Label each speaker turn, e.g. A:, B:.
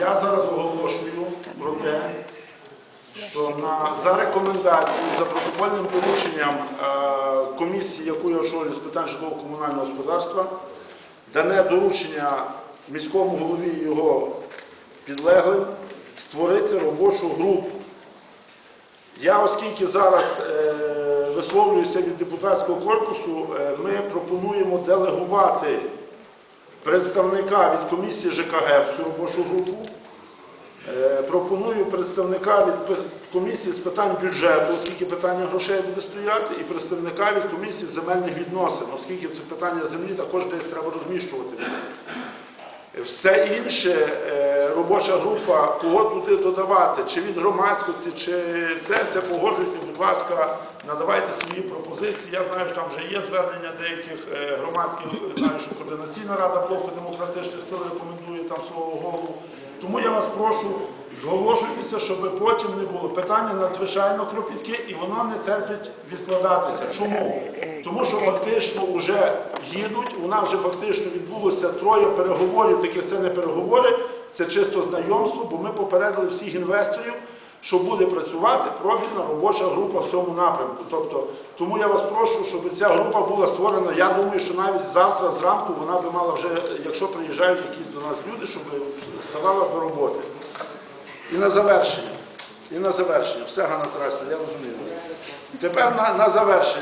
A: Я зараз оголошую про те, що на, за рекомендацією, за протокольним дорученням е, комісії, яку я очолюю з питань житлово-комунального господарства, дане доручення міському голові і його підлеглим створити робочу групу. Я, оскільки зараз е, висловлююся від депутатського корпусу, е, ми пропонуємо делегувати представника від комісії ЖКГ в цю робочу групу. Е, Пропоную представника від комісії з питань бюджету, оскільки питання грошей буде стояти, і представника від комісії земельних відносин, оскільки це питання землі також десь треба розміщувати. Все інше, е, робоча група, кого туди додавати, чи від громадськості, чи це, це погоджуйте, будь ласка, надавайте свої пропозиції. Я знаю, що там вже є звернення деяких е, громадських, знаю, що Координаційна рада блоку демократичних сил рекомендує там свого голову. Тому я вас прошу, зголошуйтеся, щоб потім не було. Питання надзвичайно кропітке і воно не терпить відкладатися. Чому? Тому що фактично вже їдуть, у нас вже фактично відбулося троє переговорів, таких це не переговори, це чисто знайомство, бо ми попередили всіх інвесторів, що буде працювати профільна робоча група в цьому напрямку. Тобто, тому я вас прошу, щоб ця група була створена. Я думаю, що навіть завтра зранку вона би мала вже, якщо приїжджають якісь до нас люди, щоб ставала до роботи. І на завершення. І на завершення. Все, Ганна Красна, я розумію. Тепер на, на завершення.